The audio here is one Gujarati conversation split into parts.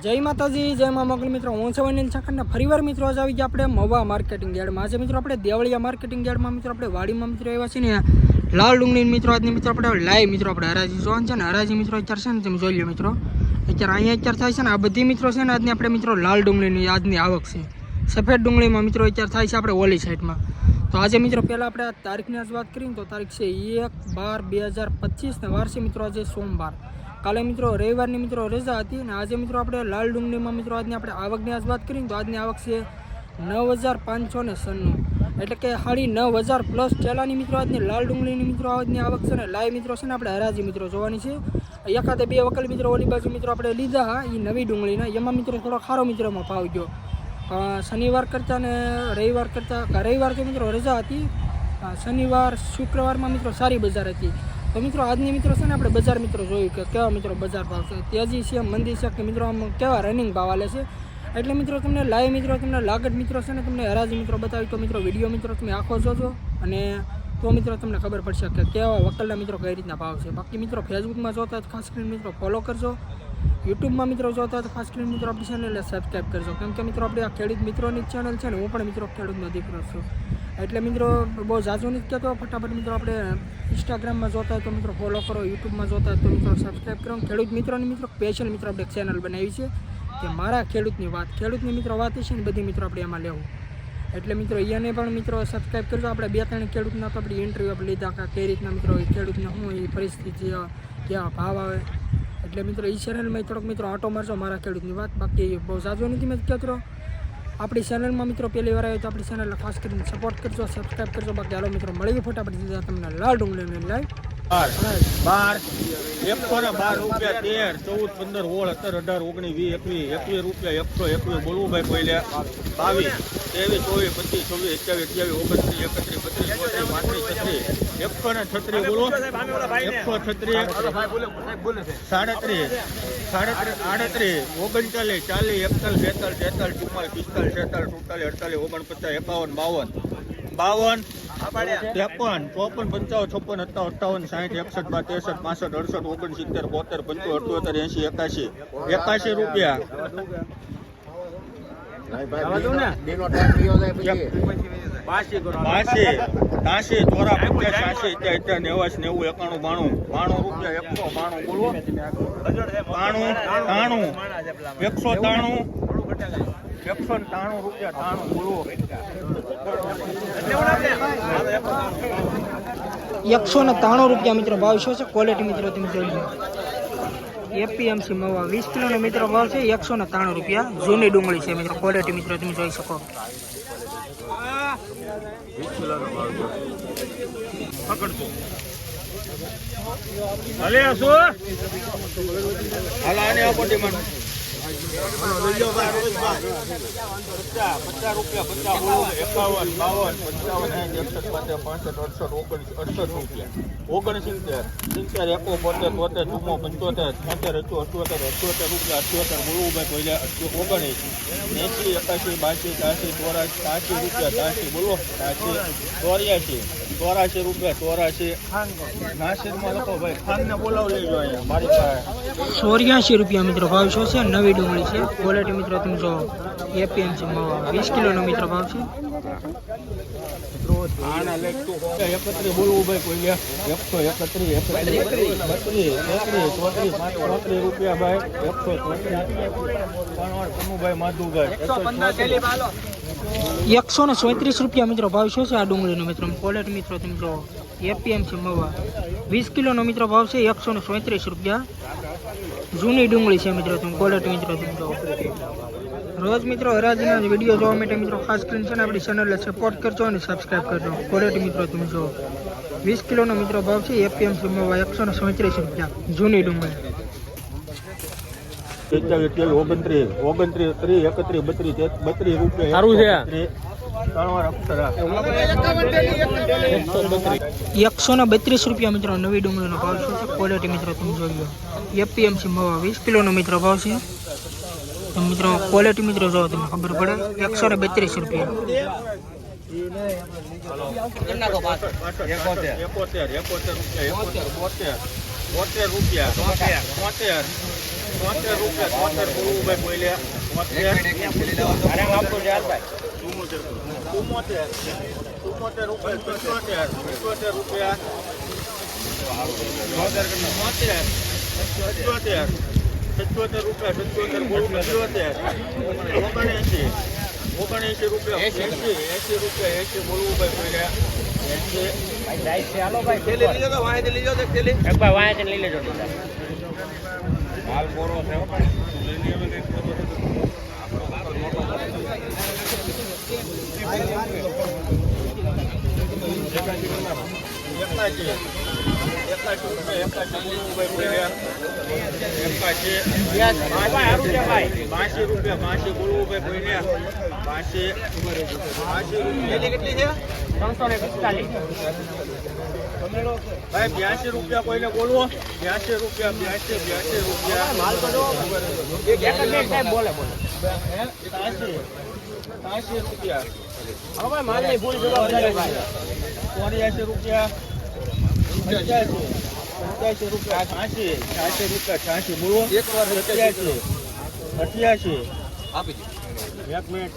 જય માતાજી, જય મા મોગલ મિત્રો. હું છે અનિલ છાખંડ ફરીવાર મિત્રો આજે આવી ગયા આપણે મવા માર્કેટિંગ યાર્ડમાં. આજે મિત્રો આપણે દેવળિયા માર્કેટિંગ યાર્ડમાં મિત્રો આપણે વાડીમાં મિત્રો આવ્યા છે ને લાલ ડુંગળી મિત્રો, આજની મિત્રો આપણે લાઈવ મિત્રો આપણે હરાજી જોવાનું છે ને હરાજી મિત્રો અત્યારે છે ને તમે જોઈ લો મિત્રો. અત્યારે અહીંયા અત્યારે થાય છે ને આ બધી મિત્રો છે ને આજની આપણે મિત્રો લાલ ડુંગળીની આજની આવક છે. સફેદ ડુંગળીમાં મિત્રો અત્યારે થાય છે આપણે ઓલી સાઈડમાં. તો આજે મિત્રો પહેલાં આપણે તારીખની આજ વાત કરીએ ને તો તારીખ છે એક બાર બે હજાર પચીસ ને વાર છે મિત્રો આજે સોમવાર. કાલે મિત્રો રવિવારની મિત્રો રજા હતી અને આજે મિત્રો આપણે લાલ ડુંગળીમાં મિત્રો આજની આપણે આવકની આજ વાત કરીને તો આજની આવક છે નવ હજાર પાંચસો ને સન્નું. એટલે કે સાડી નવ હજાર પ્લસ ચેલાની મિત્રો આજની, લાલ ડુંગળીની મિત્રો આજની આવક છે ને લાઈવ મિત્રો છે ને આપણે હરાજી મિત્રો જોવાની છે. એકાદે બે વકલ મિત્રો ઓલી બાજુ મિત્રો આપણે લીધા હા એ નવી ડુંગળીના. એમાં મિત્રો થોડો ખારો મિત્રોમાં ભાવ ગયો. શનિવાર કરતાં ને રવિવાર કરતાં રવિવાર તો મિત્રો રજા હતી. શનિવાર, શુક્રવારમાં મિત્રો સારી બજાર હતી. તો મિત્રો, આજની મિત્રો છે ને આપણે બજાર મિત્રો જોયું કે કેવા મિત્રો બજાર ભાવ છે. તેજી છે મંદી છે કે મિત્રો આમ કેવા રનિંગ ભાવ આલે છે. એટલે મિત્રો, તમને લાઈવ મિત્રો, તમને લાગત મિત્રો છે ને તમને હરાજી મિત્રો બતાવી, તો મિત્રો વીડિયો મિત્રો તમે આખો જોજો. અને તો મિત્રો તમને ખબર પડશે કે કેવા વકલના મિત્રો કઈ રીતના ભાવ છે. બાકી મિત્રો ફેસબુકમાં જોતા ખાસ કરીને મિત્રો ફોલો કરજો. યુટ્યુબમાં મિત્રો જોતા હોય તો ખાસ કરીને મિત્રો આપણી ચેનલને સબસ્ક્રાઈબ કરજો. કેમ કે મિત્રો આપણે આ ખેડૂત મિત્રોની ચેનલ છે ને, હું પણ મિત્રો ખેડૂતનો દીકરો છું. એટલે મિત્રો બહુ ઝાઝું નથી કહેતો, ફટાફટ મિત્રો આપણે ઇન્સ્ટાગ્રામમાં જોતા હોય તો મિત્રો ફોલો કરો, યુટ્યુબમાં જોતા હોય તો મિત્રો સબસ્ક્રાઈબ કરો. ખેડૂત મિત્રોની મિત્રો સ્પેશિયલ મિત્રો આપણે ચેનલ બનાવી છે કે મારા ખેડૂતની વાત, ખેડૂતની મિત્રો વાત છે ને, બધી મિત્રો આપણે એમાં લેવું. એટલે મિત્રો એને પણ મિત્રો સબસ્ક્રાઈબ કરજો. આપણે બે ત્રણ ખેડૂતના તો આપણી ઇન્ટરવ્યૂ આપણે લીધા કે કઈ રીતના મિત્રો ખેડૂતને શું એ પરિસ્થિતિ કેવા ભાવ આવે એટલે મિત્રો એ ચેનલમાં થોડોક મિત્રો આંટો મારજો મારા ખેડૂતની વાત. બાકી બહુ ઝાઝો નથી મેં કહેતો આપણી ચેનલમાં મિત્રો પહેલી વાર આવ્યો તો આપણી ચેનલને ખાસ કરીને સપોર્ટ કરજો સબસ્ક્રાઈબ કરજો. બાકી હાલો મિત્રો મળી ફટાફટ દીધા તમને લાલ ડુંગળી લાઈવ બાર એકસો ને બાર રૂપિયા તેર, ચૌદ, પંદર, સોળ, સત્તર, અઢાર, ઓગણીસ, વીસ, એકવીસ એકવીસ રૂપિયા, એકસો, એકવીસ બોલવું ભાઈ પહેલે બાવીસ, ત્રેવીસ, ચોવીસ, પચીસ, છવ્વીસ અઠ્યાવીસ અઠ્યાવીસ, ઓગણત્રીસ, એકત્રીસ, બત્રીસ, ચોત્રીસ છત્રીસ. એકસો ને છત્રીસ બોલો એકસો છત્રીસ સાડત્રીસ સાડત્રીસ આડત્રીસ ઓગણચાલીસ ચાલીસ એકતાલીસ બેતાલીસ તેતાલીસ ચુમ્માલીસ પિસ્તાલીસ છેતાલીસ સુડતાલીસ અડતાલીસ ઓગણપચાસ એકાવન બાવન બાવન ત્રેપન ચોપન પંચાવન છપ્પન સત્તાવન અઠ્ઠાવન સાઠ એકસઠ બાર ત્રેસઠ પાસઠ અડસઠ ઓગણસિત્તેર બોતેર પંચોતેર અઠ્યોતેર એંશી એકાશી એકાશી રૂપિયા બાસી ત્યાસી ચોરા પચાસ છ્યાસી અત્યારે અત્યારે નેવાસ નેવું એકાણું બાણું. બાણું રૂપિયા એકસો બાણું બોલો. બાણું ત્રાણું એકસો ત્રાણું એકસો ને ત્રાણું રૂપિયા ત્રાણું બોલો. એકસો ને ત્રાણું રૂપિયા મિત્રો ભાવ શું છે? ક્વોલિટી મિત્રો તમે જોઈ લો. એપીએમસી મવા. વીસ કિલોનો મિત્રો ભાવ છે એકસો ને ત્રાણું રૂપિયા. જૂની ડુંગળી છે મિત્રો. ક્વોલિટી મિત્રો તમે જોઈ શકો. પકડતો ભલે શું હાલ આને આપો ડિમાન્ડ એકાવન બાવન પંચાવન એકસઠ પાંચ પાંસઠ અડસઠ ઓગણીસ અડસઠ રૂપિયા ઓગણસિત્તેર સિત્તેર એકો બોતેર તોતેર પંચોતેર છોતેર અઠ્યો અઠ્યોતેર અઠ્યોતેર રૂપિયા અઠ્યોતેર બોલવું ભાઈ પહેલા ઓગણીસ એંસી એકાશી બાસી ત્યાસી ચોરાસી ત્યાસી રૂપિયા ત્યાસી બોલો ત્યાસી ચોર્યાસી ચોરાશી રૂપિયા ચોરાશી. નાસિકમાં લખો ભાઈ ખાનને બોલાવી લેજો અહીંયા મારી પાસે. ચોર્યાસી રૂપિયા મિત્રો ભાવ શું છે? નવી ડુંગળી છે. ક્વોલિટી મિત્રો તમે જો એપીએમસી મવા વીસ કિલોનો મિત્રો ભાવ છે. આના એકત્રીસ બોલવું ભાઈ કોઈ એકસો એકત્રીસ એકત્રીસ બત્રીસ ચોત્રીસ ચોત્રીસ રૂપિયા ભાઈ એકસો ચોત્રીસ. કણવર માધુભાઈ એકસો ને ચોત્રીસ રૂપિયા મિત્રો ભાવ શું છે આ ડુંગળીનો મિત્રો? ક્વોલિટી મિત્રો તમે જો એપીએમસી મવા વીસ કિલોનો મિત્રો ભાવ છે એકસો ને ચોત્રીસ રૂપિયા. જૂની ડુંગળી છે મિત્રો તમે ક્વોલિટી મિત્રો તમે જો રોજ મિત્રો હરાજીના વીડિયો જોવા માટે મિત્રો ખાસ કરીને છે ને આપણી ચેનલને સપોર્ટ કરજો અને સબસ્ક્રાઈબ કરજો. ક્વોલિટી મિત્રો તમે જો વીસ કિલોનો મિત્રો ભાવ છે એપીએમસી મવા એકસો ને ચોત્રીસ રૂપિયા. જૂની ડુંગળી. એકતાલીસ અઠ્યાવીસ ઓગણત્રીસ ઓગણત્રીસ ત્રીસ એકત્રીસ બત્રીસ બત્રીસ રૂપિયા સારું છે. એકસો ને બત્રીસ રૂપિયા મિત્રો નવી ડુંગળીનો ભાવ છે? ક્વોલિટી મિત્રો તમે જોઈ લો. એપીએમસી મવા વીસ કિલોનો મિત્રો ભાવ છે. મિત્રો ક્વોલિટી મિત્રો જોવો તમને ખબર પડે એકસો ને બત્રીસ રૂપિયા. રૂપિયા બોતેર. તોતેર રૂપિયા તોતેર બોલવું ભાઈ બોલ્યા તોતેર ચુમ્મોતેર ચુમ્મોતેર રૂપિયા પંચોતેર પંચોતેર રૂપિયા ચોતેર પંચોતેર સત્યોતેર રૂપિયા સત્યોતેર બોલું પંચોતેર ઓગણએંસી ઓગણએંસી રૂપિયા એંસી એંસી રૂપિયા એંસી બોલવું ભાઈ બોલ્યા એંસી એકાશી એકાશી રૂપિયા એકાશી બોલવું ભાઈ બોલ્યા એકાશી બાસી રૂપિયા બાસી બોલવું ભાઈ. બોલ્યા બાસી બાસી રૂપિયા કેટલી છે ભાઈ બ્યાસી રૂપિયા કોઈને બોલવો? બ્યાસી રૂપિયા બ્યાસી બ્યાસી રૂપિયા. માલ સાસી રૂપિયા. ચોર્યાસી રૂપિયા. પંચ્યાસી. રૂપિયા. છ્યાસી. છ્યાસી રૂપિયા છ્યાસી બોલવો સત્યાસી અઠ્યાસી. એક મિનિટ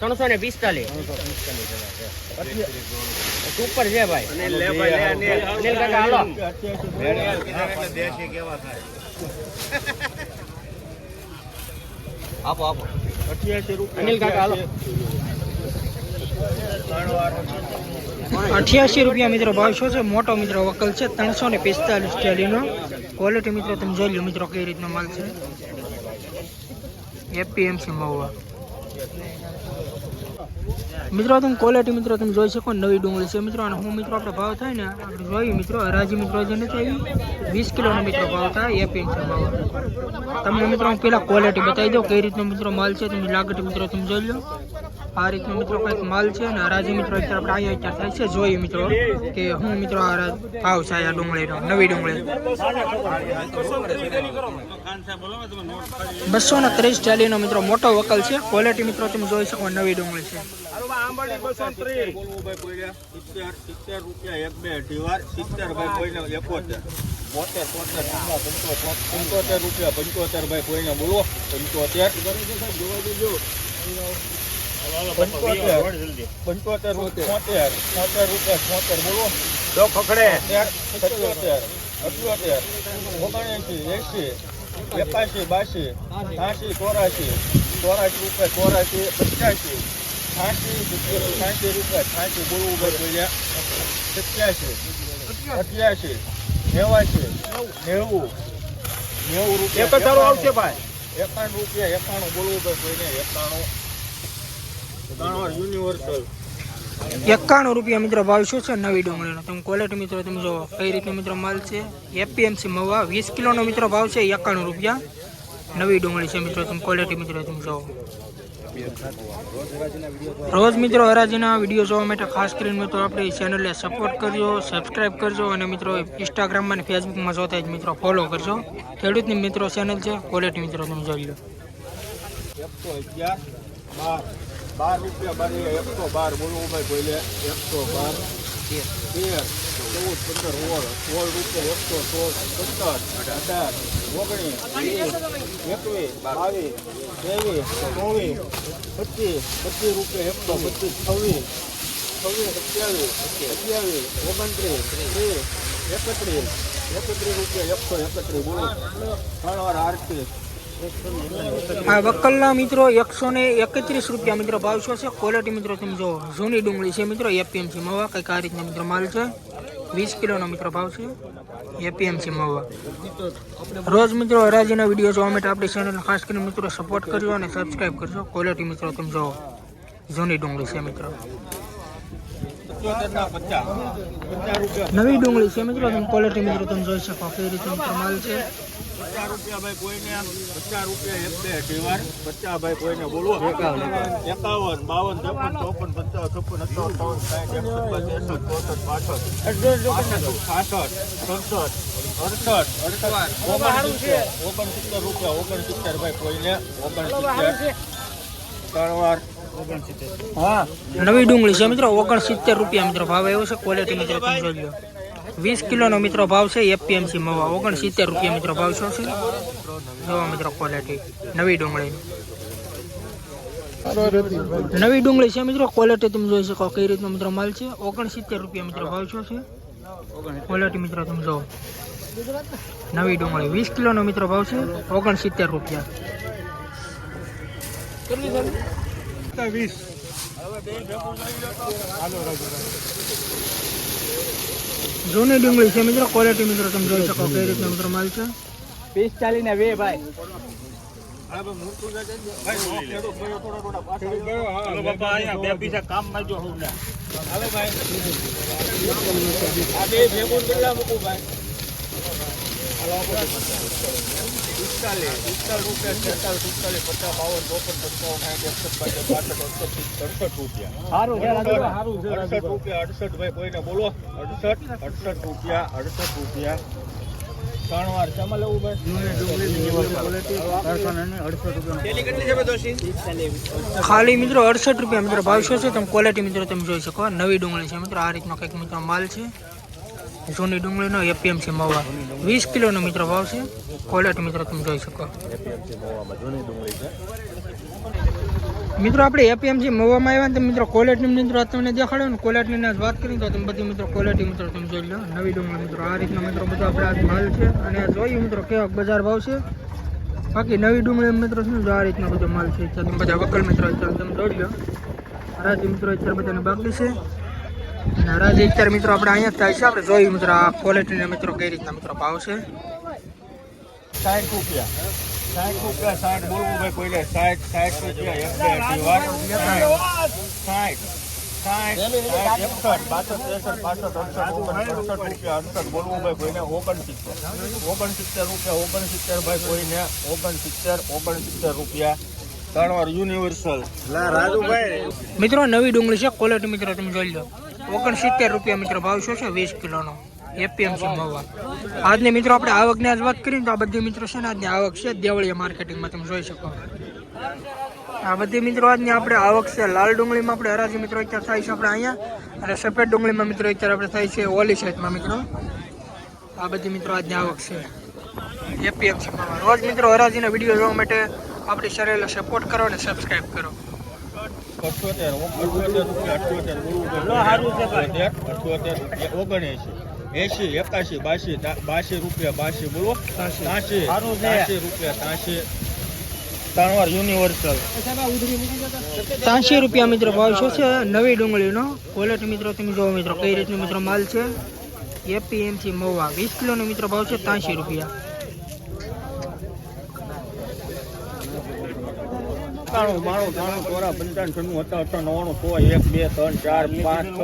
ત્રણસો ને પિસ્તાલીસ. સુપર છે. ભાઈ અનિલ કાકા હાલો. આપો આપો. અઠ્યાસી રૂપિયા અનિલ કાકા, હાલો. અઠ્યાસી રૂપિયા. મિત્રો ભાવશો છે? મોટો મિત્રો વકલ છે ત્રણસો ને પિસ્તાલીસ સ્ટેલીનો ક્વોલિટી મિત્રો, તમે જોઈ લો મિત્રો કઈ રીતનો માલ છે. એપીએમસી મહુવા. મિત્રો, તમે ક્વોલિટી મિત્રો, તમે જોઈ શકો નવી ડુંગળી છે મિત્રો. અને હું મિત્રો આપણે ભાવ થાય ને આપણે જોઈએ મિત્રો. હરાજી મિત્રો જે નથી આવી. વીસ કિલોનો મિત્રો ભાવ થાય એપીએમસી ભાવ તમને મિત્રો હું પેલા ક્વોલિટી બતાવી દઉં કઈ રીતનો મિત્રો માલ છે. તમે લાગટ મિત્રો, તમે જોઈ લો. આ રીતનો મિત્રો કંઈક માલ છે અને હરાજી મિત્રો અત્યારે આપણે અહીંયા અત્યારે થાય છે. જોઈએ મિત્રો કે હું મિત્રો આ ભાવ છે આ ડુંગળીનો, નવી ડુંગળી. બસો ને ત્રીસ ચાલીનો મિત્રો મોટો વકલ છે. ક્વોલિટી મિત્રો તમે જોઈ શકો નવી ડુંગળી છે. પંચોતેર રૂપિયા પંચોતેર ભાઈ કોઈને બોલો પંચોતેર પંચોતેર પંચોતેર છોતેર છોતેર રૂપિયા છોતેર બોલો સત્યોતેર અઠ્યોતેર ઓગણએંસી એંસી એકાશી બાસી છ્યાસી ચોરાશી ચોરાશી રૂપિયા ચોરાશી પચાસી છ્યાસી છ્યાસી રૂપિયા છ્યાસી બોલવું બોલ્યા સત્યાસી અઠ્યાસી નેવાસી નેવું નેવું રૂપિયા આવશે એકાણું રૂપિયા એકાણું બોલવું પડે એકાણું એકાણું રૂપિયા મિત્રો ભાવ શું છે? નવી ડુંગળીનો તમે ક્વોલિટી મિત્રો તમે જો કઈ રીતનો મિત્રો માલ છે? એપીએમસી મવા વીસ કિલોનો મિત્રો ભાવ છે એકાણું રૂપિયા. નવી ડુંગળી છે મિત્રો તમે ક્વોલિટી મિત્રો તમે જો રોજ મિત્રો હરાજીના વીડિયો જોવા માટે ખાસ કરીને મિત્રો આપણે ચેનલને સપોર્ટ કરજો સબસ્ક્રાઈબ કરજો અને મિત્રો ઇન્સ્ટાગ્રામમાં અને ફેસબુકમાં જોતા જ મિત્રો ફોલો કરજો. ખેડૂતની મિત્રો ચેનલ છે ક્વોલિટી મિત્રો તમે જોઈ લો. બાર રૂપિયા બાર એકસો બાર બોલવું ભાઈ બોલે એકસો બાર. તેર. ચૌદ પંદર સોળ. સોળ રૂપિયા એકસો સોળ સત્તર અઢાર ઓગણીસ વીસ એકવીસ બાવીસ ત્રેવીસ ચોવીસ પચીસ પચીસ રૂપિયા એકસો પચીસ છવ્વીસ છવ્વીસ સત્યાવીસ અઠ્યાવીસ ઓગણત્રીસ ત્રીસ એકત્રીસ એકત્રીસ રૂપિયા એકસો એકત્રીસ બોલો. ત્રણ વાર આરતી. આ વકલના મિત્રો એકસો ને એકત્રીસ રૂપિયા મિત્રો ભાવ શું છે. ક્વોલિટી મિત્રો તમે જો જૂની ડુંગળી છે મિત્રો એપીએમસી મવા. કંઈક આ રીતના મિત્રો માલ છે. વીસ કિલોનો મિત્રો ભાવ છે. એપીએમસી મવા. રોજ મિત્રો હરાજીના વીડિયો જોવા માટે આપણી ચેનલ ખાસ કરીને મિત્રો સપોર્ટ કરજો અને સબસ્ક્રાઈબ કરજો. ક્વોલિટી મિત્રો તમે જો જૂની ડુંગળી છે મિત્રો. નવી ડુંગળી છે મિત્રો, તમે ક્વોલિટી મિત્રો તમે જોઈ શકો કઈ રીતે મિત્રો માલ છે. પચાસ રૂપિયા ભાઈ કોઈને પચાસ રૂપિયા એક બે અઢી પચાસ ભાઈ કોઈને બોલવો એકાવન બાવન ત્રેપન ચોપન પચાસ છપ્પન અઠાવન બાવન સાઠ એકસઠ એકસઠ ચોસઠ પાસઠ છાસઠ સડસઠ અડસઠ અડસઠ. ઓગણસિત્તેર રૂપિયા ઓગણસિત્તેર ભાઈ કોઈને ઓગણસિત્તેર. ત્રણ વાર. હા. નવી ડુંગળી છે મિત્રો ઓગણસિત્તેર રૂપિયા મિત્રો ભાવ એવો છે ક્વોલિટી મિત્રો તમે જોઈ લો વીસ કિલોનો મિત્રો ભાવ છે, એપીએમસી મવા ઓગણસિત્તેર રૂપિયા મિત્રો ભાવ શું છે? જોવા મિત્રો ક્વોલિટી નવી ડુંગળી નવી ડુંગળી છે મિત્રો ક્વોલિટી તમે જોઈ શકો કઈ રીતનો મિત્રો માલ છે, ઓગણસિત્તેર રૂપિયા મિત્રો ભાવ શું છે? ક્વોલિટી મિત્રો તમે જોવો નવી ડુંગળી, વીસ કિલોનો મિત્રો ભાવ છે, ઓગણસિત્તેર રૂપિયા. જૂની ડુંગળી છે મિત્રો ક્વોલિટી મિત્રો તમે જોઈ શકો કઈ રીતનો મિત્રો માલ છે. પિસ્તાલીસ ને વે ભાઈ. હાલો બાપા અહીંયા બે પૈસા હું ના. હાલો ભાઈ. આ પચાસ બાવન ચોપન અડસઠ રૂપિયા સારું અડસઠ રૂપિયા ભાઈ બોલો અડસઠ અડસઠ રૂપિયા અડસઠ રૂપિયા ત્રણ વાર શામાં ખાલી મિત્રો અડસઠ રૂપિયા મિત્રો ભાવ શું છે? તમે ક્વોલિટી મિત્રો તમે જોઈ શકો. નવી ડુંગળી છે મિત્રો. આ રીતનો કંઈક મિત્રો માલ છે. જૂની ડુંગળીનો એપીએમસી મવા. વીસ કિલોનો મિત્રો ભાવ છે. ક્વોલિટી મિત્રો તમે જોઈ શકો. મિત્રો, આપણે એપીએમસી મવામાં આવ્યા ને તો મિત્રો ક્વોલિટી મિત્રો તમને દેખાડ્યો ને ક્વોલિટીની વાત કરી તો તમે બધી મિત્રો ક્વોલિટી મિત્રો તમે જોઈ લો. નવી ડુંગળી મિત્રો. આ રીતના મિત્રો બધો આપણે આજ માલ છે અને આ જોઈએ મિત્રો કેવો બજાર ભાવ છે. બાકી નવી ડુંગળી મિત્રો છે ને આ રીતના બધો માલ છે. તમે બધા વકલ મિત્રો તમે જોઈ લો. રાજ મિત્રો, અત્યારે બધાને બાકી છે. અને હરાજી અત્યારે મિત્રો આપણે અહીંયા થાય છે. આપણે જોઈએ મિત્રો આ ક્વોલિટીના મિત્રો કઈ રીતના મિત્રો ભાવ છે. સાઠ રૂપિયા. સાઠ રૂપિયા સાઠ. બોલવું ભાઈ કોઈને સાઠ સાઠ રૂપિયા ઓગણસિત્તેર. રૂપિયા ઓગણસિત્તેર ભાઈ કોઈને ઓગણસિત્તેર ઓગણસિત્તેર રૂપિયા. ત્રણ વાર યુનિવર્સલ મિત્રો નવી ડુંગળી છે. ક્વોલિટી મિત્રો તમે જોઈ લો. ઓગણસિત્તેર રૂપિયા મિત્રો ભાવ શું છે? વીસ કિલોનો. એપીએમસી મવા. આજની મિત્રો આપણે આવકની આજ વાત કરીએ ને તો આ બધી મિત્રો છે ને આજની આવક છે દેવળિયા માર્કેટિંગમાં, તમે જોઈ શકો. આ બધી મિત્રો આજની આપણે આવક છે લાલ ડુંગળીમાં આપણે હરાજી મિત્રો અત્યારે થાય છે આપણે અહીંયા અને સફેદ ડુંગળીમાં મિત્રો અત્યારે આપણે થાય છે ઓલી સાઈડમાં મિત્રો. આ બધી મિત્રો આજની આવક છે. એપીએમસી મવા. રોજ મિત્રો હરાજીના વીડિયો જોવા માટે આપણી ચેનલને સપોર્ટ કરો અને સબસ્ક્રાઈબ કરો. અઠ્યોતેર અઠ્યોતેર રૂપિયા અઠ્યોતેર બોલવું અઠ્યોતેર રૂપિયા ઓગણએંશી એસી એકાશી બાસી બાસી રૂપિયા બાસી બોલો. ત્યાંશી ત્યાંશી રૂપિયા ત્યાંશી ત્રણવાર યુનિવર્સલ. ત્યાંશી રૂપિયા મિત્રો ભાવ શું છે? નવી ડુંગળીનો. ક્વોલિટી મિત્રો તમે જોવો મિત્રો કઈ રીતનો મિત્રો માલ છે? એપીએમસી મવા. વીસ કિલોનો મિત્રો ભાવ છે ત્યાંશી રૂપિયા. એકાણું માણું ત્રાણું ચોરા પંચાવન છન્નું હતા અઠા નવાણું સો એક બે ત્રણ ચાર પાંચ છ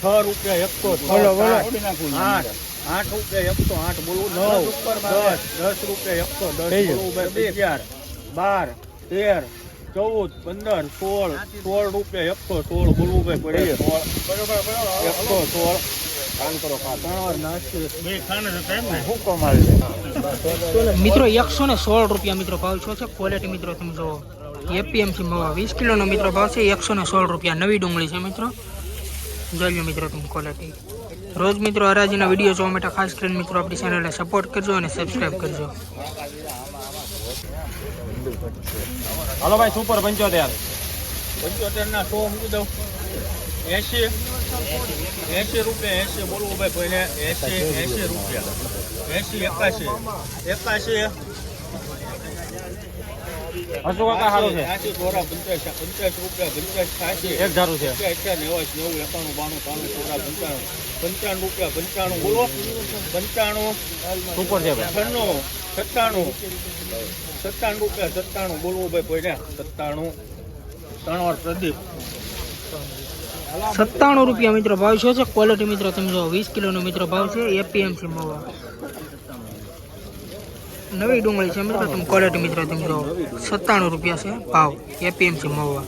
છ રૂપિયા એકસો છ, આઠ આઠ રૂપિયા એકસો આઠ બોલવું. નવ દસ દસ રૂપિયા એકસો દસ બોલવું. ભાઈ અગિયાર બાર તેર ચૌદ પંદર સોળ સોળ રૂપિયા એકસો સોળ બોલવું ભાઈ પડે. સોળ એકસો સોળ. કામ કરો કા ત્રણ વાર નાસ્તી. બે ખાને હુકો મારી મિત્રો એકસો ને સોળ રૂપિયા મિત્રો ભાવ છો છે. ક્વોલિટી મિત્રો તમે જોવો એપીએમસી મવા વીસ કિલોનો મિત્રો ભાવ છે એકસો ને સોળ રૂપિયા. નવી ડુંગળી છે મિત્રો. જોઈ લો મિત્રો તમે ક્વોલિટી રોજ મિત્રો હરાજીના વીડિયો જોવા માટે ખાસ કરીને મિત્રો આપણી ચેનલને સપોર્ટ કરજો અને સબસ્ક્રાઈબ કરજો. હાલો ભાઈ સુપર પંચોતેર. પંચોતેર ના સો મૂકી દઉં. એસી એસી રૂપિયા એસી બોલવું ભાઈ કોઈને એસી એસી રૂપિયા. એસી એકાશી. એકાશી. હસુ કાકા સારું છે? એસી ચોરા પંચાસ પંચાસ રૂપિયા પંચાસ છ્યાસી એક ધારું છે. અઠ્યા નેવાસ નેવું એકાણું બાણું ત્રાણું પંચાણું. પંચાણું રૂપિયા પંચાણું. બોલો. પંચાણું. સુપર છે છન્નું. સત્તાણું. સત્તાણું રૂપિયા સત્તાણું. બોલવું ભાઈ કોઈને સત્તાણું. ત્રણ પ્રદીપ. સત્તાણું રૂપિયા મિત્રો ભાવ શું છે? ક્વોલિટી મિત્રો તમે જો વીસ કિલોનો મિત્રો ભાવ છે એપીએમસી મવા નવી ડુંગળી છે મિત્રો, તમે ક્વોલિટી મિત્રો તમે જો સત્તાણું રૂપિયા છે ભાવ, એપીએમસી મવા